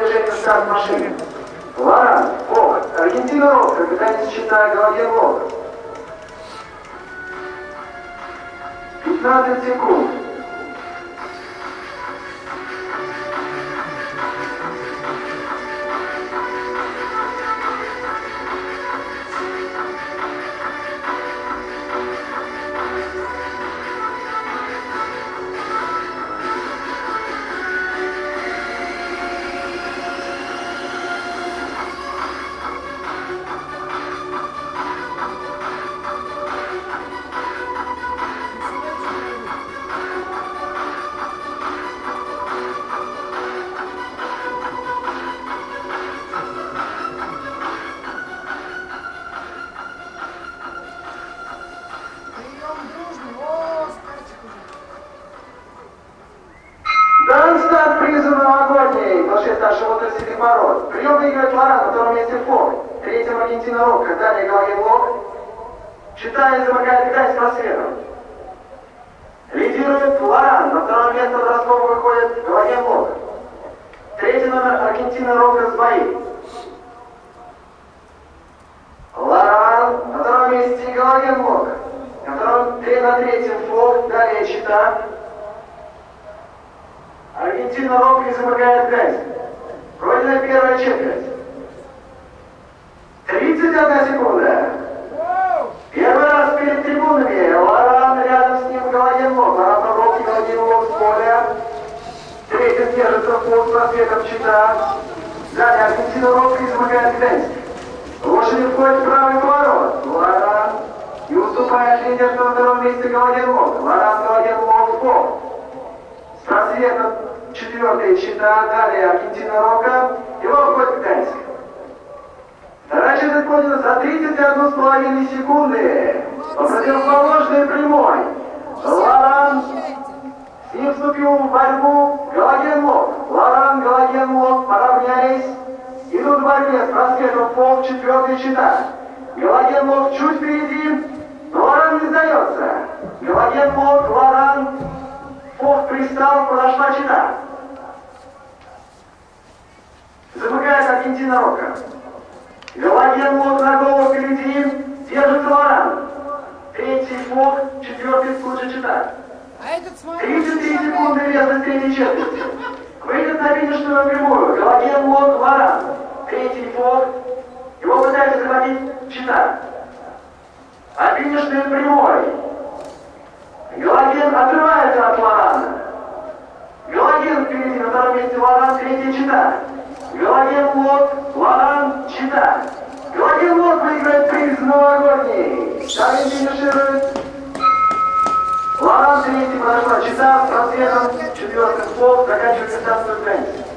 движение старт машины. Лоран, Бог, Аргентина Рок, капитанец счета Галаген Лог. 15 секунд. Мотоциклетный пород. Прием выигрывает Лоран, на втором месте Фок. Третьем Аргентина Рок, далее Галаген Лог. Читая замыкает грязь с просветом. Лидирует Лоран, на второе место в Ростов выходит Галаген Лог. Третий номер Аргентина Рок разбоит. Лоран, на втором месте Галаген Лог. На, втором, тре- на третьем Фок, далее Чита. Аргентина робко замыкает грязь. Пройдена первая четверть. 31 секунда. Первый раз перед трибунами. Лоран рядом с ним Галаген Лоб. Лоран Галаген Лоб с поля. Третий держится с просветом щита. Далее Аргентина робко замыкает грязь. Лошади входит в правый поворот. Лоран. И уступает лидер на втором месте Галаген Лоб. Лоран Галаген Лоб в пол. С просветом четвертая щита, далее Аргентина Рока, его входит Гданьск. Четверть кончилась за 31,5 секунды. По противоположной прямой. Лоран ним вступил в борьбу Галаген Лок. Лоран, Галаген Лок поравнялись. Идут в борьбе с просветом пол, четвертая щита. Галаген Лок чуть впереди, но Лоран не сдается. Галаген Лок, Лоран, Фок пристал, подошла чита. Рока. Галаген Лок на голову впереди, держится Лоран. Третий Фок, четвертый тут же чита. Этот смотри. 33 секунды вес третьей четверти. Выйдет на финишную прямую. Галаген Лок Лоран. Третий Фок. Его пытается захватить чита. А финишной прямой. Галаген отрывается от Лорана. Галаген впереди, на втором месте Лоран, третья чита. Галаген Лот, Лоран, чита. Галаген Лот выиграет приз новогодний. Далее финиширует Лоран третий подошла чита с просветом четвертым пол, заканчивает дистанцию границы.